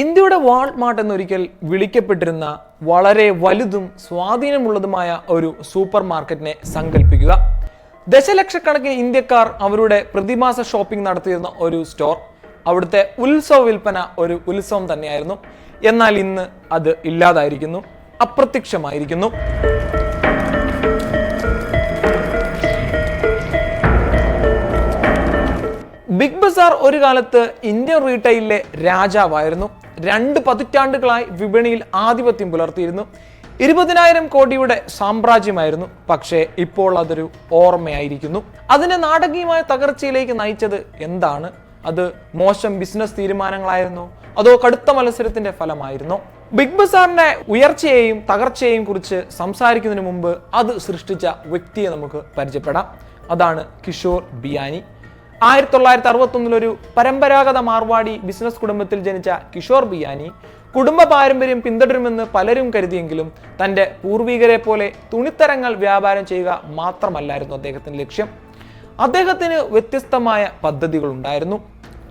ഇന്ത്യയുടെ വാൾമാർട്ട് എന്നൊരിക്കൽ വിളിക്കപ്പെട്ടിരുന്ന വളരെ വലുതും സ്വാധീനമുള്ളതുമായ ഒരു സൂപ്പർ മാർക്കറ്റിനെ സങ്കല്പിക്കുക ദശലക്ഷക്കണക്കിന് ഇന്ത്യക്കാർ അവരുടെ പ്രതിമാസ ഷോപ്പിംഗ് നടത്തിയിരുന്ന ഒരു സ്റ്റോർ. അവിടുത്തെ ഉത്സവ വിൽപ്പന ഒരു ഉത്സവം തന്നെയായിരുന്നു. എന്നാൽ ഇന്ന് അത് ഇല്ലാതായിരിക്കുന്നു. അപ്രത്യക്ഷമായിരിക്കുന്നു. ബിഗ് ബസാർ ഒരു കാലത്ത് ഇന്ത്യൻ റീറ്റെയിലിലെ രാജാവായിരുന്നു. രണ്ട് പതിറ്റാണ്ടുകളായി വിപണിയിൽ ആധിപത്യം പുലർത്തിയിരുന്നു. ഇരുപതിനായിരം കോടിയുടെ സാമ്രാജ്യമായിരുന്നു. പക്ഷേ ഇപ്പോൾ അതൊരു ഓർമ്മയായിരിക്കുന്നു. അതിനെ നാടകീയമായ തകർച്ചയിലേക്ക് നയിച്ചത് എന്താണ്? അത് മോശം ബിസിനസ് തീരുമാനങ്ങളായിരുന്നോ? അതോ കടുത്ത മത്സരത്തിന്റെ ഫലമായിരുന്നോ? ബിഗ് ബസാറിന്റെ ഉയർച്ചയെയും തകർച്ചയെയും കുറിച്ച് സംസാരിക്കുന്നതിന് മുമ്പ് അത് സൃഷ്ടിച്ച വ്യക്തിയെ നമുക്ക് പരിചയപ്പെടാം. അതാണ് കിഷോർ ബിയാനി. ആയിരത്തി തൊള്ളായിരത്തി അറുപത്തി ഒരു പരമ്പരാഗത മാർവാടി ബിസിനസ് കുടുംബത്തിൽ ജനിച്ച കിഷോർ ബിയാനി കുടുംബ പാരമ്പര്യം പിന്തുടരുമെന്ന് പലരും കരുതിയെങ്കിലും തന്റെ പൂർവികരെ പോലെ തുണിത്തരങ്ങൾ വ്യാപാരം ചെയ്യുക മാത്രമല്ലായിരുന്നു അദ്ദേഹത്തിന്റെ ലക്ഷ്യം. അദ്ദേഹത്തിന് വ്യത്യസ്തമായ പദ്ധതികൾ ഉണ്ടായിരുന്നു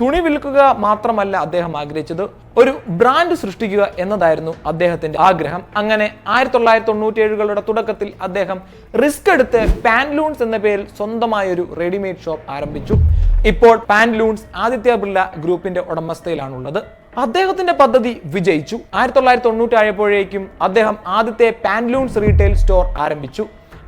തുണി വിൽക്കുക മാത്രമല്ല അദ്ദേഹം ആഗ്രഹിച്ചത് ഒരു ബ്രാൻഡ് സൃഷ്ടിക്കുക എന്നതായിരുന്നു അദ്ദേഹത്തിന്റെ ആഗ്രഹം. അങ്ങനെ ആയിരത്തി തൊള്ളായിരത്തി തൊണ്ണൂറ്റി ഏഴുകളുടെ തുടക്കത്തിൽ അദ്ദേഹം റിസ്ക് എടുത്ത് പാൻലൂൺസ് എന്ന പേരിൽ സ്വന്തമായ ഒരു റെഡിമെയ്ഡ് ഷോപ്പ് ആരംഭിച്ചു. ഇപ്പോൾ പാൻലൂൺസ് ആദിത്യ ബിർള ഗ്രൂപ്പിന്റെ ഉടമസ്ഥയിലാണുള്ളത്. അദ്ദേഹത്തിന്റെ പദ്ധതി വിജയിച്ചു. ആയിരത്തി തൊള്ളായിരത്തി തൊണ്ണൂറ്റി ആയപ്പോഴേക്കും അദ്ദേഹം ആദ്യത്തെ പാൻലൂൺസ് റീറ്റെയിൽ സ്റ്റോർ ആരംഭിച്ചു.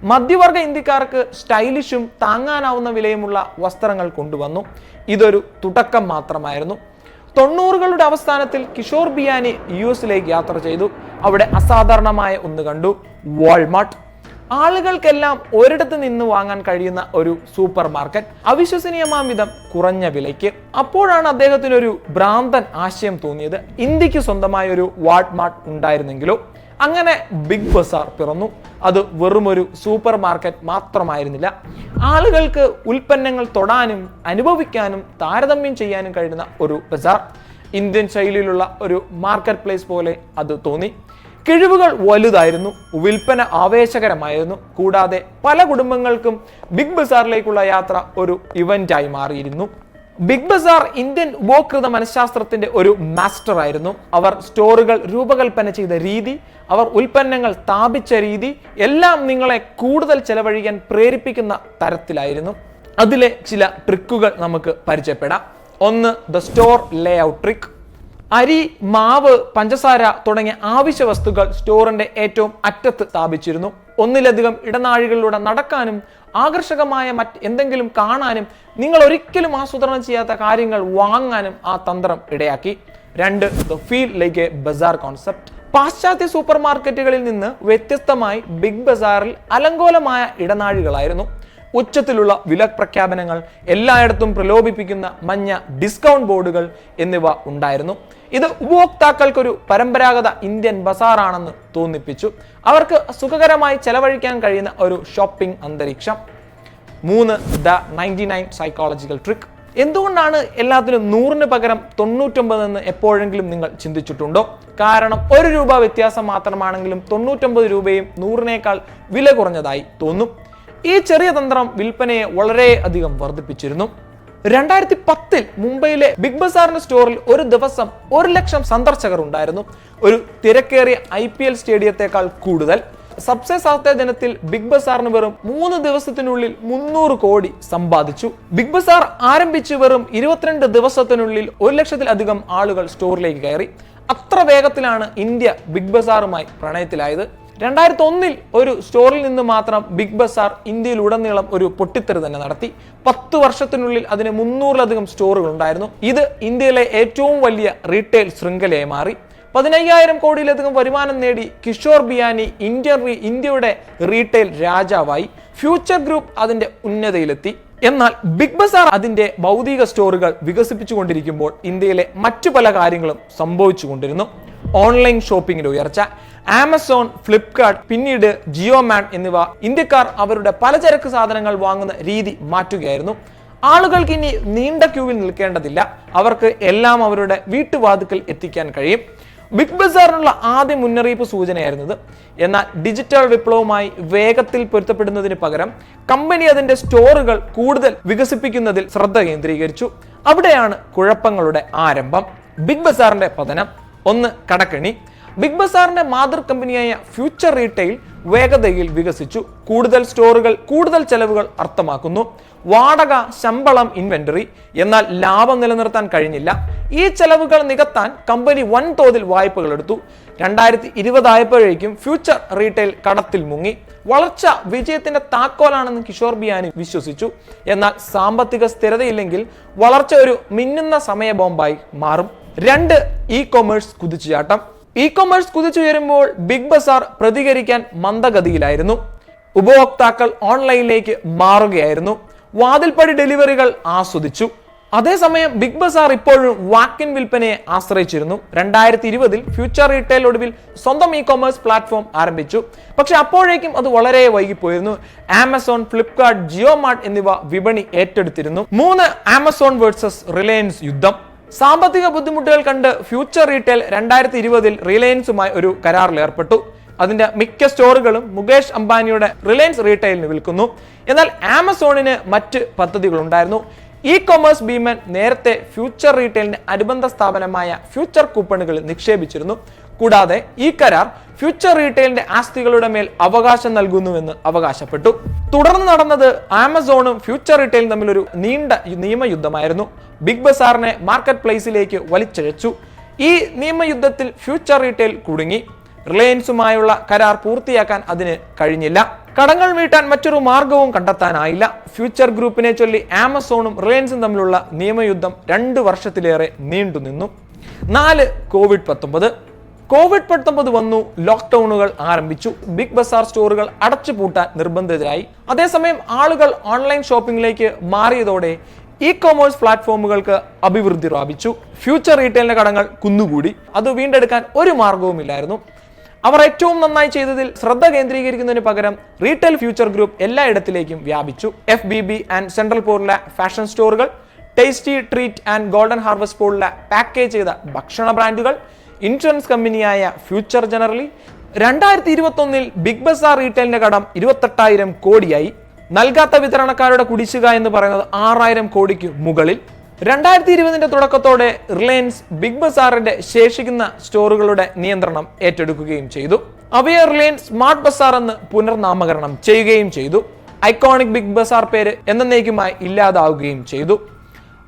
മധ്യവർഗ ഇന്ത്യക്കാർക്ക് സ്റ്റൈലിഷും താങ്ങാനാവുന്ന വിലയുമുള്ള വസ്ത്രങ്ങൾ കൊണ്ടുവന്നു. ഇതൊരു തുടക്കം മാത്രമായിരുന്നു. തൊണ്ണൂറുകളുടെ അവസാനത്തിൽ കിഷോർ ബിയാനി യു എസിലേക്ക് യാത്ര ചെയ്തു. അവിടെ അസാധാരണമായ ഒന്ന് കണ്ടു വാൾമാർട്ട് ആളുകൾക്കെല്ലാം ഒരിടത്ത് നിന്ന് വാങ്ങാൻ കഴിയുന്ന ഒരു സൂപ്പർ മാർക്കറ്റ് അവിശ്വസനീയമാം വിധം കുറഞ്ഞ വിലയ്ക്ക്. അപ്പോഴാണ് അദ്ദേഹത്തിന് ഒരു ഭ്രാന്തൻ ആശയം തോന്നിയത്. ഇന്ത്യയ്ക്ക് സ്വന്തമായ ഒരു വാൾമാർട്ട് ഉണ്ടായിരുന്നെങ്കിലോ? അങ്ങനെ ബിഗ് ബസാർ പിറന്നു. അത് വെറുമൊരു സൂപ്പർ മാർക്കറ്റ് മാത്രമായിരുന്നില്ല. ആളുകൾക്ക് ഉൽപ്പന്നങ്ങൾ തൊടാനും അനുഭവിക്കാനും താരതമ്യം ചെയ്യാനും കഴിയുന്ന ഒരു ബസാർ. ഇന്ത്യൻ ശൈലിയിലുള്ള ഒരു മാർക്കറ്റ് പ്ലേസ് പോലെ അത് തോന്നി. കിഴിവുകൾ വലുതായിരുന്നു വിൽപ്പന ആവേശകരമായിരുന്നു. കൂടാതെ പല കുടുംബങ്ങൾക്കും ബിഗ് ബസാറിലേക്കുള്ള യാത്ര ഒരു ഇവന്റായി മാറിയിരുന്നു. ബിഗ് ബസാർ ഇന്ത്യൻ ഉപഭോക്തൃ മനഃശാസ്ത്രത്തിന്റെ ഒരു മാസ്റ്റർ ആയിരുന്നു. അവർ സ്റ്റോറുകൾ രൂപകൽപ്പന ചെയ്ത രീതി അവർ ഉൽപ്പന്നങ്ങൾ സ്ഥാപിച്ച രീതി എല്ലാം നിങ്ങളെ കൂടുതൽ ചെലവഴിക്കാൻ പ്രേരിപ്പിക്കുന്ന തരത്തിലായിരുന്നു. അതിലെ ചില ട്രിക്കുകൾ നമുക്ക് പരിചയപ്പെടാം. ഒന്ന് the store layout trick അരി മാവ് പഞ്ചസാര തുടങ്ങിയ ആവശ്യ വസ്തുക്കൾ സ്റ്റോറിന്റെ ഏറ്റവും അറ്റത്ത് സ്ഥാപിച്ചിരുന്നു. ഒന്നിലധികം ഇടനാഴികളിലൂടെ നടക്കാനും ആകർഷകമായ മറ്റ് എന്തെങ്കിലും കാണാനും നിങ്ങൾ ഒരിക്കലും ആസൂത്രണം ചെയ്യാത്ത കാര്യങ്ങൾ വാങ്ങാനും ആ തന്ത്രം ഇടയാക്കി. രണ്ട് the feel like a bazaar concept പാശ്ചാത്യ സൂപ്പർ മാർക്കറ്റുകളിൽ നിന്ന് വ്യത്യസ്തമായി ബിഗ് ബസാറിൽ അലങ്കോലമായ ഇടനാഴികളായിരുന്നു. ഉച്ചത്തിലുള്ള വില പ്രഖ്യാപനങ്ങൾ എല്ലായിടത്തും പ്രലോഭിപ്പിക്കുന്ന മഞ്ഞ ഡിസ്കൗണ്ട് ബോർഡുകൾ എന്നിവ ഉണ്ടായിരുന്നു. ഇത് ഉപഭോക്താക്കൾക്കൊരു പരമ്പരാഗത ഇന്ത്യൻ ബസാറാണെന്ന് തോന്നിപ്പിച്ചു. അവർക്ക് സുഖകരമായി ചെലവഴിക്കാൻ കഴിയുന്ന ഒരു ഷോപ്പിംഗ് അന്തരീക്ഷം. മൂന്ന് the ninety nine psychological trick എന്തുകൊണ്ടാണ് എല്ലാത്തിനും നൂറിന് പകരം തൊണ്ണൂറ്റൊമ്പത് എന്ന് എപ്പോഴെങ്കിലും നിങ്ങൾ ചിന്തിച്ചിട്ടുണ്ടോ? കാരണം ഒരു രൂപ വ്യത്യാസം മാത്രമാണെങ്കിലും തൊണ്ണൂറ്റൊമ്പത് രൂപയും നൂറിനേക്കാൾ വില കുറഞ്ഞതായി തോന്നും. ഈ ചെറിയ തന്ത്രം വിൽപ്പനയെ വളരെ അധികം വർദ്ധിപ്പിച്ചിരുന്നു. രണ്ടായിരത്തി പത്തിൽ മുംബൈയിലെ ബിഗ് ബസാറിന്റെ സ്റ്റോറിൽ ഒരു ദിവസം ഒരു ലക്ഷം സന്ദർശകർ ഉണ്ടായിരുന്നു. ഒരു തിരക്കേറിയ ഐ പി എൽ സ്റ്റേഡിയത്തെക്കാൾ കൂടുതൽ. സബ്സെ സാത്തെ ദിനത്തിൽ ബിഗ് ബസാറിന് വെറും മൂന്ന് ദിവസത്തിനുള്ളിൽ മുന്നൂറ് കോടി സമ്പാദിച്ചു. ബിഗ് ബസാർ ആരംഭിച്ച് വെറും ഇരുപത്തിരണ്ട് ദിവസത്തിനുള്ളിൽ ഒരു ലക്ഷത്തിലധികം ആളുകൾ സ്റ്റോറിലേക്ക് കയറി. അത്ര വേഗത്തിലാണ് ഇന്ത്യ ബിഗ് ബസാറുമായി പ്രണയത്തിലായത്. രണ്ടായിരത്തി ഒന്നിൽ ഒരു സ്റ്റോറിൽ നിന്ന് മാത്രം ബിഗ് ബസാർ ഇന്ത്യയിലുടനീളം ഒരു പൊട്ടിത്തെറി തന്നെ നടത്തി. പത്ത് വർഷത്തിനുള്ളിൽ അതിന് മുന്നൂറിലധികം സ്റ്റോറുകൾ ഉണ്ടായിരുന്നു. ഇത് ഇന്ത്യയിലെ ഏറ്റവും വലിയ റീറ്റെയിൽ ശൃംഖലയായി മാറി. പതിനയ്യായിരം കോടിയിലധികം വരുമാനം നേടി കിഷോർ ബിയാനി ഇന്ത്യൻ ഇന്ത്യയുടെ റീറ്റെയിൽ രാജാവായി. ഫ്യൂച്ചർ ഗ്രൂപ്പ് അതിന്റെ ഉന്നതയിലെത്തി. എന്നാൽ ബിഗ് ബസാർ അതിന്റെ ഭൗതിക സ്റ്റോറുകൾ വികസിപ്പിച്ചുകൊണ്ടിരിക്കുമ്പോൾ ഇന്ത്യയിലെ മറ്റു പല കാര്യങ്ങളും സംഭവിച്ചുകൊണ്ടിരുന്നു. ഓൺലൈൻ ഷോപ്പിംഗിന്റെ ഉയർച്ച. ആമസോൺ ഫ്ലിപ്കാർട്ട് പിന്നീട് ജിയോമാൻ എന്നിവ ഇന്ത്യക്കാർ അവരുടെ പലചരക്ക് സാധനങ്ങൾ വാങ്ങുന്ന രീതി മാറ്റുകയായിരുന്നു. ആളുകൾക്ക് ഇനി നീണ്ട ക്യൂവിൽ നിൽക്കേണ്ടതില്ല. അവർക്ക് എല്ലാം അവരുടെ വീട്ടുവാതുക്കൽ എത്തിക്കാൻ കഴിയും. ബിഗ് ബസാറിനുള്ള ആദ്യ മുന്നറിയിപ്പ് സൂചനയായിരുന്നത്. എന്നാൽ ഡിജിറ്റൽ വിപ്ലവവുമായി വേഗത്തിൽ പൊരുത്തപ്പെടുന്നതിന് പകരം കമ്പനി അതിന്റെ സ്റ്റോറുകൾ കൂടുതൽ വികസിപ്പിക്കുന്നതിൽ ശ്രദ്ധ കേന്ദ്രീകരിച്ചു. അവിടെയാണ് കുഴപ്പങ്ങളുടെ ആരംഭം. ബിഗ് ബസാറിന്റെ പതനം. ഒന്ന് കടക്കണി. ബിഗ് ബസാറിന്റെ മാതൃ കമ്പനിയായ ഫ്യൂച്ചർ റീറ്റെയിൽ വേഗതയിൽ വികസിച്ചു. കൂടുതൽ സ്റ്റോറുകൾ കൂടുതൽ ചെലവുകൾ അർത്ഥമാക്കുന്നു. വാടക ശമ്പളം ഇൻവെന്ററി. എന്നാൽ ലാഭം നിലനിർത്താൻ കഴിഞ്ഞില്ല. ഈ ചെലവുകൾ നികത്താൻ കമ്പനി വൻതോതിൽ വായ്പകൾ എടുത്തു. രണ്ടായിരത്തി ഇരുപതായപ്പോഴേക്കും ഫ്യൂച്ചർ റീറ്റെയിൽ കടത്തിൽ മുങ്ങി. വളർച്ച വിജയത്തിന്റെ താക്കോലാണെന്ന് കിഷോർ ബിയാനി വിശ്വസിച്ചു. എന്നാൽ സാമ്പത്തിക സ്ഥിരതയില്ലെങ്കിൽ വളർച്ച ഒരു മിന്നുന്ന സമയ ബോംബായി മാറും. രണ്ട് ഇ കൊമേഴ്സ് കുതിച്ചുചാട്ടം. ഇ കൊമേഴ്സ് കുതിച്ചുയരുമ്പോൾ ബിഗ് ബസാർ പ്രതികരിക്കാൻ മന്ദഗതിയിലായിരുന്നു. ഉപഭോക്താക്കൾ ഓൺലൈനിലേക്ക് മാറുകയായിരുന്നു. വാതിൽപ്പടി ഡെലിവറികൾ ആസ്വദിച്ചു. അതേസമയം ബിഗ് ബസാർ ഇപ്പോഴും വാക്കിൻ വിൽപ്പനയെ ആശ്രയിച്ചിരുന്നു. രണ്ടായിരത്തി ഇരുപതിൽ ഫ്യൂച്ചർ റീറ്റെയിൽ ഒടുവിൽ സ്വന്തം ഇ കൊമേഴ്സ് പ്ലാറ്റ്ഫോം ആരംഭിച്ചു. പക്ഷെ അപ്പോഴേക്കും അത് വളരെ വൈകിപ്പോയിരുന്നു. ആമസോൺ ഫ്ലിപ്കാർട്ട് ജിയോ മാർട്ട് എന്നിവ വിപണി ഏറ്റെടുത്തിരുന്നു. മൂന്ന് ആമസോൺ വേഴ്സസ് റിലയൻസ് യുദ്ധം. സാമ്പത്തിക ബുദ്ധിമുട്ടുകൾ കണ്ട് ഫ്യൂച്ചർ റീറ്റെയിൽ രണ്ടായിരത്തി ഇരുപതിൽ റിലയൻസുമായി ഒരു കരാറിൽ ഏർപ്പെട്ടു. അതിന്റെ മിക്ക സ്റ്റോറുകളും മുകേഷ് അംബാനിയുടെ റിലയൻസ് റീറ്റെയിലിന് വിൽക്കുന്നു. എന്നാൽ ആമസോണിന് മറ്റ് പദ്ധതികളുണ്ടായിരുന്നു. ഇ കൊമേഴ്സ് ഭീമൻ നേരത്തെ ഫ്യൂച്ചർ റീറ്റെയിലിന്റെ അനുബന്ധ സ്ഥാപനമായ ഫ്യൂച്ചർ കൂപ്പണുകൾ നിക്ഷേപിച്ചിരുന്നു. കൂടാതെ ഈ കരാർ ഫ്യൂച്ചർ റീറ്റെയിലിന്റെ ആസ്തികളുടെ മേൽ അവകാശം നൽകുന്നുവെന്ന് അവകാശപ്പെട്ടു. തുടർന്ന് നടന്നത് ആമസോണും ഫ്യൂച്ചർ റീറ്റെയിലും തമ്മിൽ ഒരു നീണ്ട നിയമയുദ്ധമായിരുന്നു. Big ബസാറിനെ market പ്ലേസിലേക്ക് വലിച്ചഴച്ചു. ഈ നിയമയുദ്ധത്തിൽ ഫ്യൂച്ചർ റീറ്റെയിൽ കുടുങ്ങി. റിലയൻസുമായുള്ള കരാർ പൂർത്തിയാക്കാൻ അതിന് കഴിഞ്ഞില്ല. കടങ്ങൾ വീട്ടാൻ മറ്റൊരു മാർഗവും കണ്ടെത്താനായില്ല. ഫ്യൂച്ചർ ഗ്രൂപ്പിനെ ചൊല്ലി ആമസോണും റിലയൻസും തമ്മിലുള്ള നിയമയുദ്ധം രണ്ട് വർഷത്തിലേറെ നീണ്ടുനിന്നു നാല് കോവിഡ് പത്തൊമ്പത്. കോവിഡ് പത്തൊമ്പത് വന്നു ലോക്ക്ഡൌണുകൾ ആരംഭിച്ചു. ബിഗ് ബസാർ സ്റ്റോറുകൾ അടച്ചുപൂട്ടാൻ നിർബന്ധിതരായി. അതേസമയം ആളുകൾ ഓൺലൈൻ ഷോപ്പിംഗിലേക്ക് മാറിയതോടെ ഇ കോമേഴ്സ് പ്ലാറ്റ്ഫോമുകൾക്ക് അഭിവൃദ്ധി പ്രാപിച്ചു. ഫ്യൂച്ചർ റീറ്റെയിലിന്റെ കടങ്ങൾ കുന്നുകൂടി. അത് വീണ്ടെടുക്കാൻ ഒരു മാർഗവുമില്ലായിരുന്നു. അവർ ഏറ്റവും നന്നായി ചെയ്തതിൽ ശ്രദ്ധ കേന്ദ്രീകരിക്കുന്നതിന് പകരം റീറ്റെയിൽ ഫ്യൂച്ചർ ഗ്രൂപ്പ് എല്ലായിടത്തിലേക്കും വ്യാപിച്ചു. F B B and Central പോറിലെ fashion സ്റ്റോറുകൾ Tasty Treat and Golden Harvest പോളിലെ package ചെയ്ത ഭക്ഷണ ബ്രാൻഡുകൾ ഇൻഷുറൻസ് കമ്പനിയായ ഫ്യൂച്ചർ ജനറലി രണ്ടായിരത്തി ഇരുപത്തൊന്നിൽ ബിഗ് ബസാർ റീറ്റെയിലിന്റെ കടം ഇരുപത്തെട്ടായിരം കോടിയായി. നൽകാത്ത വിതരണക്കാരുടെ കുടിശ്ശിക എന്ന് പറയുന്നത് ആറായിരം കോടിക്ക് മുകളിൽ. രണ്ടായിരത്തി ഇരുപതിന്റെ തുടക്കത്തോടെ റിലയൻസ് ബിഗ് ബസാറിന്റെ ശേഷിക്കുന്ന സ്റ്റോറുകളുടെ നിയന്ത്രണം ഏറ്റെടുക്കുകയും ചെയ്തു. അവയെ റിലയൻസ് സ്മാർട്ട് ബസാർ എന്ന് പുനർനാമകരണം ചെയ്യുകയും ചെയ്തു. ഐക്കോണിക് ബിഗ് ബസാർ പേര് എന്നേക്കുമായി ഇല്ലാതാവുകയും ചെയ്തു.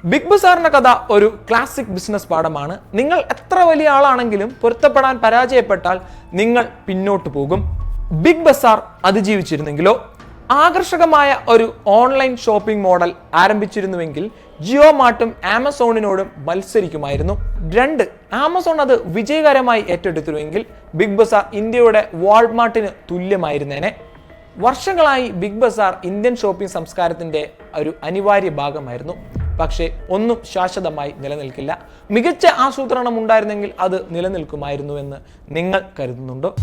ബിഗ് ബസാറിന്റെ കഥ ഒരു ക്ലാസിക് ബിസിനസ് പാഠമാണ്. നിങ്ങൾ എത്ര വലിയ ആളാണെങ്കിലും പൊരുത്തപ്പെടാൻ പരാജയപ്പെട്ടാൽ നിങ്ങൾ പിന്നോട്ട് പോകും. ബിഗ് ബസാർ അതിജീവിച്ചിരുന്നെങ്കിലോ? ആകർഷകമായ ഒരു ഓൺലൈൻ ഷോപ്പിംഗ് മോഡൽ ആരംഭിച്ചിരുന്നുവെങ്കിൽ ജിയോ മാർട്ടും ആമസോണിനോടും മത്സരിക്കുമായിരുന്നു. രണ്ട് ആമസോൺ അത് വിജയകരമായി ഏറ്റെടുത്തിരുമെങ്കിൽ ബിഗ് ബസാർ ഇന്ത്യയുടെ വാൾമാർട്ടിന് തുല്യമായിരുന്നേനെ. വർഷങ്ങളായി ബിഗ് ബസാർ ഇന്ത്യൻ ഷോപ്പിംഗ് സംസ്കാരത്തിന്റെ ഒരു അനിവാര്യ ഭാഗമായിരുന്നു. പക്ഷേ ഒന്നും ശാശ്വതമായി നിലനിൽക്കില്ല. മികച്ച ആസൂത്രണം ഉണ്ടായിരുന്നെങ്കിൽ അത് നിലനിൽക്കുമായിരുന്നുവെന്ന് നിങ്ങൾ കരുതുന്നുണ്ടോ?